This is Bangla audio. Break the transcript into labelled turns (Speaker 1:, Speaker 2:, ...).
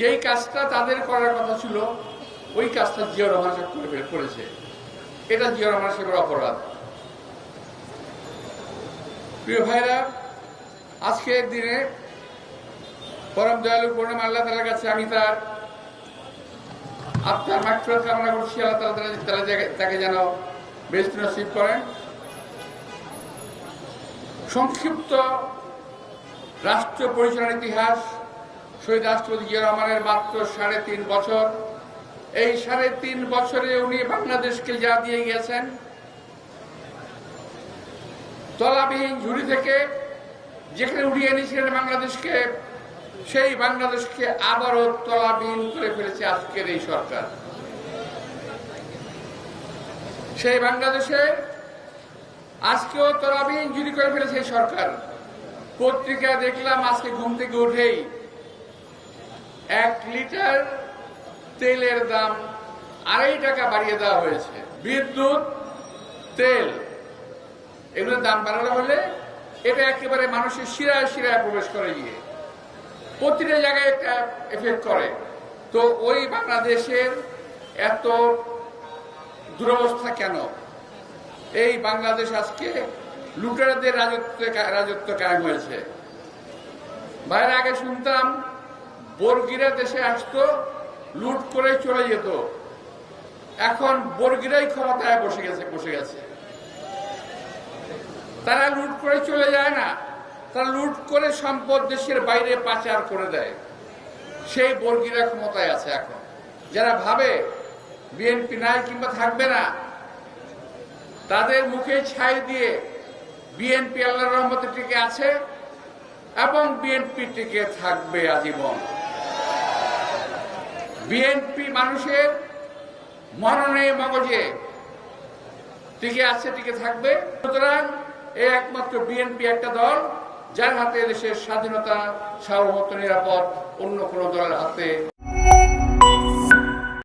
Speaker 1: যেই কাজটা তাদের করার কথা ছিল, ওই কাজটা জিয়া রহমান সাহেব করে ফেলে- করেছে। এটা জিয়া রহমান সাহেবের অপরাধ। প্রিয় ভাইরা, আজকের দিনে পরম দয়ালু পূর্ণিমা আল্লাহ তালার কাছে আমি তার আত্মার মাকফিরাত কামনা করছি, আল্লাহ তালা তালা জায়গায়- তাকে যেন বেস্ট নসিব করেন। সংক্ষিপ্ত রাষ্ট্র পরিচালনার ইতিহাস শহীদ রাষ্ট্রপতি জিয়া রহমানের মাত্র সাড়ে তিন বছর। এই সাড়ে তিন বছরে উনি বাংলাদেশকে যা দিয়ে গেছেন তলাবিহীন ঝুড়ি থেকে যেখানে উড়িয়ে এনেছিলেন বাংলাদেশকে, সেই বাংলাদেশকে আবারও তলাবিহীন করে ফেলেছে আজকের এই সরকার। সেই বাংলাদেশে আজকেও তলাবিহীন ঝুড়ি করে ফেলেছে এই সরকার। পত্রিকা দেখলাম আজকে ঘুম থেকে উঠেই এক লিটার তেলের দাম আড়াই টাকা বাড়িয়ে দেওয়া হয়েছে। বিদ্যুৎ, তেল। এগুলোর দাম বাড়ানো হলে এটা একেবারে মানুষের শিরায় শিরায় প্রবেশ করে গিয়ে। প্রতিটা জায়গায় একটা এফেক্ট করে। তো ওই বাংলাদেশের এত দুরবস্থা কেন? এই বাংলাদেশ আজকে লুটেরাদের রাজত্ব রাজত্ব কায়েম হয়েছে। বাইরে আগে শুনতাম বর্গিরা দেশে আসতো, লুট করে চলে যেত। এখন বর্গিরাই ক্ষমতায় বসে গেছে বসে গেছে। তারা লুট করে চলে যায় না। তারা লুট করে সম্পদ দেশের বাইরে পাচার করে দেয়। সেই বর্গিরা ক্ষমতায় আছে এখন। যারা ভাবে বিএনপি নাই কিংবা থাকবে না, তাদের মুখে ছাই দিয়ে বিএনপি আল্লাহ রহমতে টিকে আছে এবং বিএনপি টিকে থাকবে আজীবন। বিএনপি মানুষের মরণে মগজে টিকে আছে, টিকে থাকবে। সুতরাং এ একমাত্র বিএনপি একটা দল, যার হাতে দেশের স্বাধীনতা, সার্বভৌমত্ব, নিরাপদ, অন্য কোনো দলের হাতে